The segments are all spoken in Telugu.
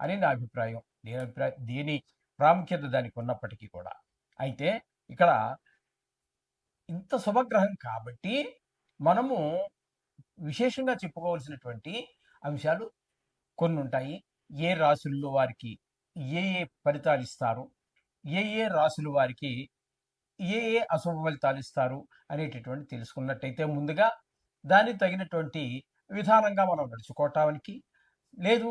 అని నా అభిప్రాయం. నేను అభిప్రాయం దేని ప్రాముఖ్యత దానికి ఉన్నప్పటికీ కూడా. అయితే ఇక్కడ ఇంత శుభగ్రహం కాబట్టి మనము విశేషంగా చెప్పుకోవాల్సినటువంటి అంశాలు కొన్ని ఉంటాయి. ఏ రాసుల్లో వారికి ఏ ఏ ఫలితాలు ఇస్తారు? ఏ ఏ రాసుల వారికి ఏ ఏ అశుభ ఫలితాలు ఇస్తారు అనేటటువంటి తెలుసుకున్నట్టయితే ముందుగా దానికి తగినటువంటి విధానంగా మనం నడుచుకోవటానికి లేదు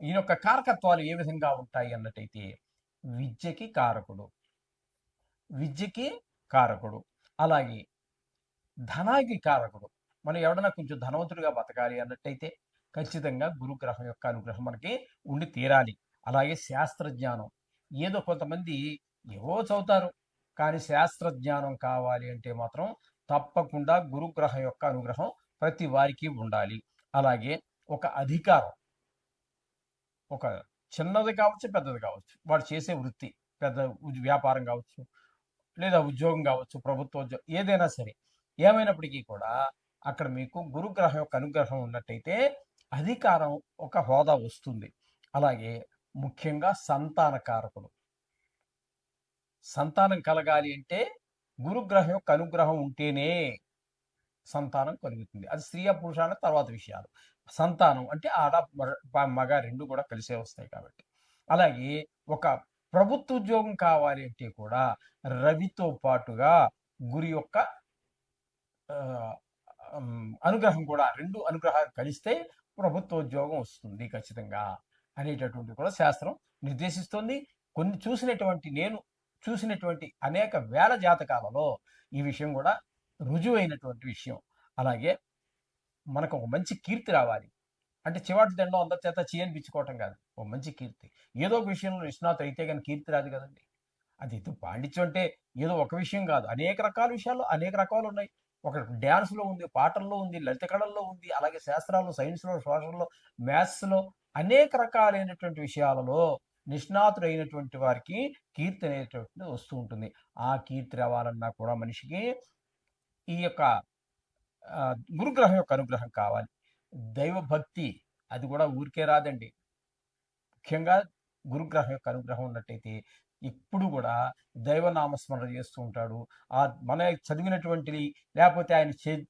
ఈయన యొక్క కారకత్వాలు ఏ విధంగా ఉంటాయి అన్నట్టయితే విద్యకి కారకుడు. విద్యకి కారకుడు. అలాగే ధనానికి కారకుడు. మనం ఎవడన్నా కొంచెం ధనవంతుడిగా బతకాలి అన్నట్టయితే ఖచ్చితంగా గురుగ్రహం యొక్క అనుగ్రహం మనకి ఉండి తీరాలి. అలాగే శాస్త్రజ్ఞానం. ఏదో కొంతమంది ఏవో చదువుతారు. కానీ శాస్త్రజ్ఞానం కావాలి అంటే మాత్రం తప్పకుండా గురుగ్రహం యొక్క అనుగ్రహం ప్రతి వారికి ఉండాలి. అలాగే ఒక అధికారం. ఒక చిన్నది కావచ్చు పెద్దది కావచ్చు. వాడు చేసే వృత్తి పెద్ద వ్యాపారం కావచ్చు లేదా ఉద్యోగం కావచ్చు ప్రభుత్వ ఉద్యోగం ఏదైనా సరే ఏమైనప్పటికీ కూడా అక్కడ మీకు గురుగ్రహం యొక్క అనుగ్రహం ఉన్నట్టయితే అధికారం ఒక హోదా వస్తుంది. అలాగే ముఖ్యంగా సంతానకారకుడు సంతానం కలగాలి అంటే గురుగ్రహం యొక్క అనుగ్రహం ఉంటేనే సంతానం కలుగుతుంది. అది స్త్రీ పురుషాన తర్వాత విషయాలు. సంతానం అంటే ఆడ మగ- మగ రెండు కూడా కలిసే వస్తాయి కాబట్టి. అలాగే ఒక ప్రభుత్వ ఉద్యోగం కావాలి అంటే కూడా రవితో పాటుగా గురి యొక్క అనుగ్రహం కూడా రెండు అనుగ్రహాలు కలిస్తే ప్రభుత్వ ఉద్యోగం వస్తుంది ఖచ్చితంగా అనేటటువంటి కూడా శాస్త్రం నిర్దేశిస్తుంది. కొన్ని చూసినటువంటి నేను చూసినటువంటి అనేక వేల జాతకాలలో ఈ విషయం కూడా రుజువైనటువంటి విషయం. అలాగే మనకు ఒక మంచి కీర్తి రావాలి. అంటే చివాటి దండం అందరి చేత చేయనిపించుకోవటం కాదు. ఒక మంచి కీర్తి. ఏదో ఒక విషయంలో నిష్ణాతు అయితే కానీ కీర్తి రాదు కదండి. అది ఏదో పాండిత్యం అంటే ఏదో ఒక విషయం కాదు. అనేక రకాల విషయాల్లో అనేక రకాలు ఉన్నాయి. ఒక డ్యాన్స్లో ఉంది పాటల్లో ఉంది లలిత కళల్లో ఉంది అలాగే శాస్త్రాల్లో సైన్స్లో సోషల్లో మ్యాథ్స్లో అనేక రకాలైనటువంటి విషయాలలో నిష్ణాతుడైనటువంటి వారికి కీర్తి అనేటువంటిది వస్తూ ఉంటుంది. ఆ కీర్తి రావాలన్నా కూడా మనిషికి ఈ యొక్క గురుగ్రహం యొక్క అనుగ్రహం కావాలి. దైవభక్తి అది కూడా ఊరికే రాదండి. ముఖ్యంగా గురుగ్రహం యొక్క అనుగ్రహం ఉన్నట్టయితే ఇప్పుడు కూడా దైవనామస్మరణ చేస్తూ ఉంటాడు. ఆ మన చదివినటువంటిది లేకపోతే ఆయన చే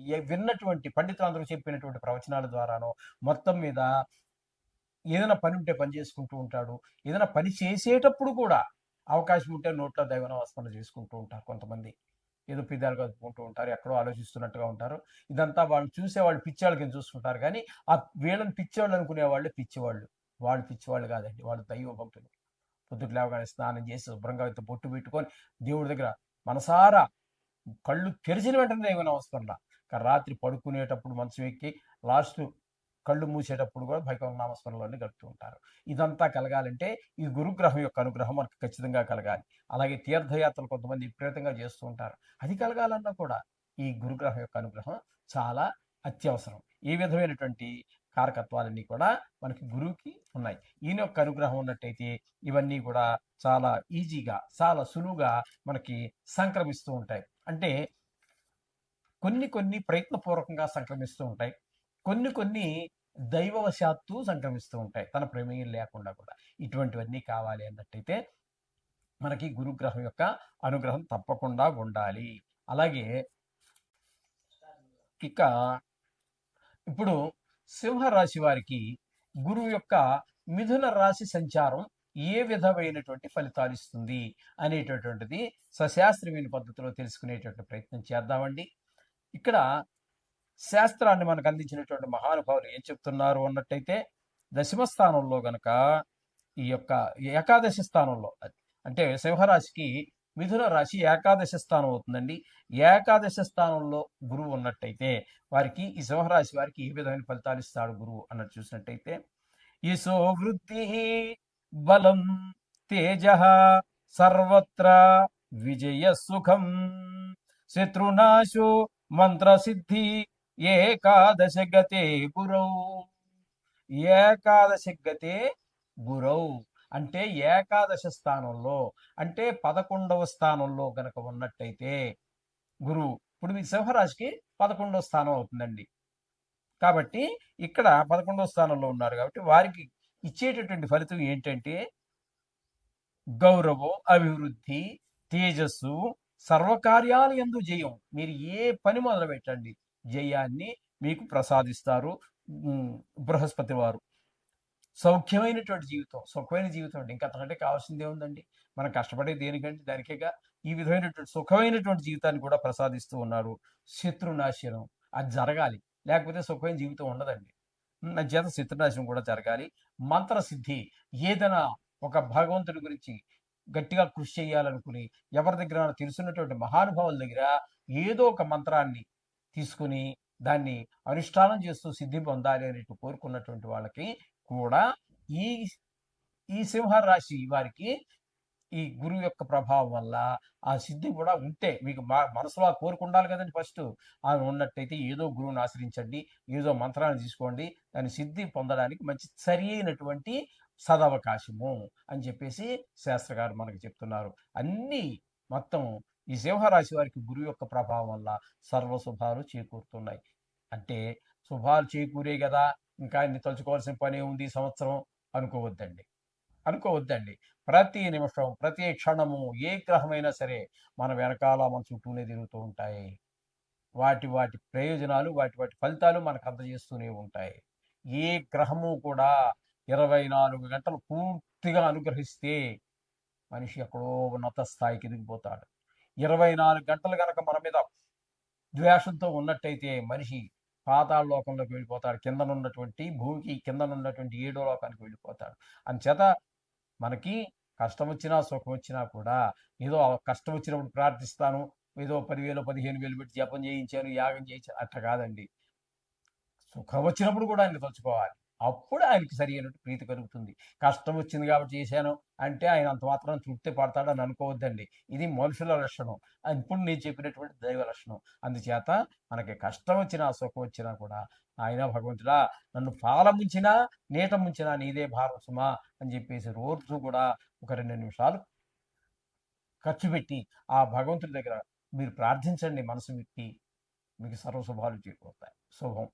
ఏ- విన్నటువంటి పండితులందరూ చెప్పినటువంటి ప్రవచనాల ద్వారానో మొత్తం మీద ఏదైనా పని ఉంటే పని చేసుకుంటూ ఉంటాడు. ఏదైనా పని చేసేటప్పుడు కూడా అవకాశం ఉంటే నోట్లో దైవనామస్మరణ చేసుకుంటూ ఉంటారు కొంతమంది. ఏదో పిదాలుగా కలుపుకుంటూ ఉంటారు ఎక్కడో ఆలోచిస్తున్నట్టుగా ఉంటారు. ఇదంతా వాళ్ళు చూసే వాళ్ళు పిచ్చేవాళ్ళ కింద చూస్తుంటారు కానీ ఆ వీళ్ళని పిచ్చేవాళ్ళు అనుకునే వాళ్ళు పిచ్చివాళ్ళు. వాళ్ళు పిచ్చివాళ్ళు కాదండి వాళ్ళు దైవ భక్తులు. పొద్దుకు లేవగానే స్నానం చేసి శుభ్రంగా ఇంత బొట్టు పెట్టుకొని దేవుడి దగ్గర మనసారా కళ్ళు తెరిచిన వెంటనే దేవుని అవసరం కానీ రాత్రి పడుకునేటప్పుడు మనసు ఎక్కి లాస్ట్ కళ్ళు మూసేటప్పుడు కూడా భగవన్ నామస్మరణలోనే గడుపుతూ ఉంటారు. ఇదంతా కలగాలంటే ఈ గురుగ్రహం యొక్క అనుగ్రహం మనకు ఖచ్చితంగా కలగాలి. అలాగే తీర్థయాత్రలు కొంతమంది విపరీతంగా చేస్తూ ఉంటారు. అది కలగాలన్నా కూడా ఈ గురుగ్రహం యొక్క అనుగ్రహం చాలా అత్యవసరం. ఈ విధమైనటువంటి కారకత్వాలన్నీ కూడా మనకి గురువుకి ఉన్నాయి. ఈయన యొక్క అనుగ్రహం ఉన్నట్టయితే ఇవన్నీ కూడా చాలా ఈజీగా చాలా సులువుగా మనకి సంక్రమిస్తూ ఉంటాయి. అంటే కొన్ని కొన్ని ప్రయత్నపూర్వకంగా సంక్రమిస్తూ ఉంటాయి. కొన్ని కొన్ని దైవవశాత్తు సంక్రమిస్తూ ఉంటాయి. తన ప్రమేయం లేకుండా కూడా. ఇటువంటివన్నీ కావాలి అన్నట్టయితే మనకి గురుగ్రహం యొక్క అనుగ్రహం తప్పకుండా ఉండాలి. అలాగే ఇక ఇప్పుడు సింహరాశి వారికి గురువు యొక్క మిథున రాశి సంచారం ఏ విధమైనటువంటి ఫలితాలు ఇస్తుంది అనేటటువంటిది సశాస్త్రీయమైన పద్ధతిలో తెలుసుకునేటువంటి ప్రయత్నం చేద్దామండి. ఇక్కడ శాస్త్రాన్ని మనకు అందించినటువంటి మహానుభావులు ఏం చెప్తున్నారు అన్నట్టయితే దశమ స్థానంలో గనక ఈ యొక్క ఏకాదశి స్థానంలో అంటే సింహరాశికి మిథున రాశి ఏకాదశ స్థానం అవుతుందండి. ఏకాదశ స్థానంలో గురువు ఉన్నట్టయితే వారికి ఈ సింహరాశి వారికి ఏ విధమైన ఫలితాలు ఇస్తాడు గురువు అన్నట్టు చూసినట్టయితే యశో వృద్ధి బలం తేజ సర్వత్ర విజయ సుఖం శత్రునాశు మంత్ర సిద్ధి ఏకాదశ గతే గురౌ. ఏకాదశ గతే గురౌ. అంటే ఏకాదశ స్థానంలో అంటే పదకొండవ స్థానంలో గనక ఉన్నట్టయితే గురువు ఇప్పుడు మీ సింహరాశికి పదకొండవ స్థానం అవుతుందండి. కాబట్టి ఇక్కడ పదకొండవ స్థానంలో ఉన్నారు కాబట్టి వారికి ఇచ్చేటటువంటి ఫలితం ఏంటంటే గౌరవం అభివృద్ధి తేజస్సు సర్వకార్యాలు ఎందు జయం. మీరు ఏ పని మొదలు పెట్టండి జయాన్ని మీకు ప్రసాదిస్తారు. బృహస్పతి వారు. సౌఖ్యమైనటువంటి జీవితం సుఖమైన జీవితం అండి. ఇంకా అంతకంటే కావాల్సిందే ఉందండి. మనం కష్టపడే దేనికంటే దానికేగా ఈ విధమైనటువంటి సుఖమైనటువంటి జీవితాన్ని కూడా ప్రసాదిస్తూ ఉన్నారు. శత్రునాశనం. అది జరగాలి. లేకపోతే సుఖమైన జీవితం ఉండదండి. నా చేత శత్రునాశనం కూడా జరగాలి. మంత్రసిద్ధి. ఏదైనా ఒక భగవంతుడి గురించి గట్టిగా కృషి చేయాలనుకుని ఎవరి దగ్గర తెలుసున్నటువంటి మహానుభావుల దగ్గర ఏదో ఒక మంత్రాన్ని తీసుకుని దాన్ని అనుష్ఠానం చేస్తూ సిద్ధి పొందాలి అని కోరుకున్నటువంటి వాళ్ళకి కూడా ఈ ఈ సింహ రాశి వారికి ఈ గురువు యొక్క ప్రభావం వల్ల ఆ సిద్ధి కూడా ఉంటే మీకు మా మనసులో కోరుకుండాలి కదండి ఫస్ట్. ఆ ఉన్నట్టయితే ఏదో గురువుని ఆశ్రయించండి ఏదో మంత్రాన్ని తీసుకోండి దాని సిద్ధి పొందడానికి మంచి సరి అయినటువంటి సదవకాశము అని చెప్పేసి శాస్త్రగారు మనకు చెప్తున్నారు. అన్నీ మొత్తం ఈ సింహరాశి వారికి గురువు యొక్క ప్రభావం వల్ల సర్వ శుభాలు చేకూరుతున్నాయి. అంటే శుభాలు చేకూరే కదా ఇంకా ఇన్ని తలుచుకోవాల్సిన పని ఉంది ఈ సంవత్సరం అనుకోవద్దండి. అనుకోవద్దండి. ప్రతి నిమిషం ప్రతి క్షణము ఏ గ్రహమైనా సరే మన వెనకాల మన చుట్టూనే తిరుగుతూ ఉంటాయి. వాటి వాటి ప్రయోజనాలు వాటి వాటి ఫలితాలు మనకు అందజేస్తూనే ఉంటాయి. ఏ గ్రహము కూడా ఇరవై నాలుగు గంటలు పూర్తిగా అనుగ్రహిస్తే మనిషి ఎక్కడో ఉన్నత స్థాయికి ఎదిగిపోతాడు. ఇరవై నాలుగు గంటలు కనుక మన మీద ద్వేషంతో ఉన్నట్టయితే మనిషి పాతాళ లోకంలోకి వెళ్ళిపోతాడు. కిందనున్నటువంటి భూమికి కిందనున్నటువంటి ఏడో లోకానికి వెళ్ళిపోతాడు. అంచేత మనకి కష్టం వచ్చినా సుఖం వచ్చినా కూడా ఏదో కష్టం వచ్చినప్పుడు ప్రార్థిస్తాను ఏదో పదివేలు పదిహేను వేలు పెట్టి జపం చేయించాను యాగం చేయించాను అట్లా కాదండి. సుఖం వచ్చినప్పుడు కూడా ఆయన తలుచుకోవాలి. అప్పుడు ఆయనకి సరి అయినట్టు ప్రీతి కలుగుతుంది. కష్టం వచ్చింది కాబట్టి చేశాను అంటే ఆయన అంత మాత్రం తృప్తి పడతాడని అనుకోవద్దండి. ఇది మనుషుల లక్షణం. ఇప్పుడు నేను చెప్పినటువంటి దైవ లక్షణం. అందుచేత మనకి కష్టం వచ్చినా సుఖం వచ్చినా కూడా ఆయన భగవంతుడా నన్ను పాల ముంచినా నీట ముంచినా నీదే భారం సుమా అని చెప్పేసి రోజు కూడా ఒక రెండు నిమిషాలు ఖర్చు పెట్టి ఆ భగవంతుడి దగ్గర మీరు ప్రార్థించండి. మనసు పెట్టి మీకు సర్వశుభాలు చేకూరుతాయి. శుభం.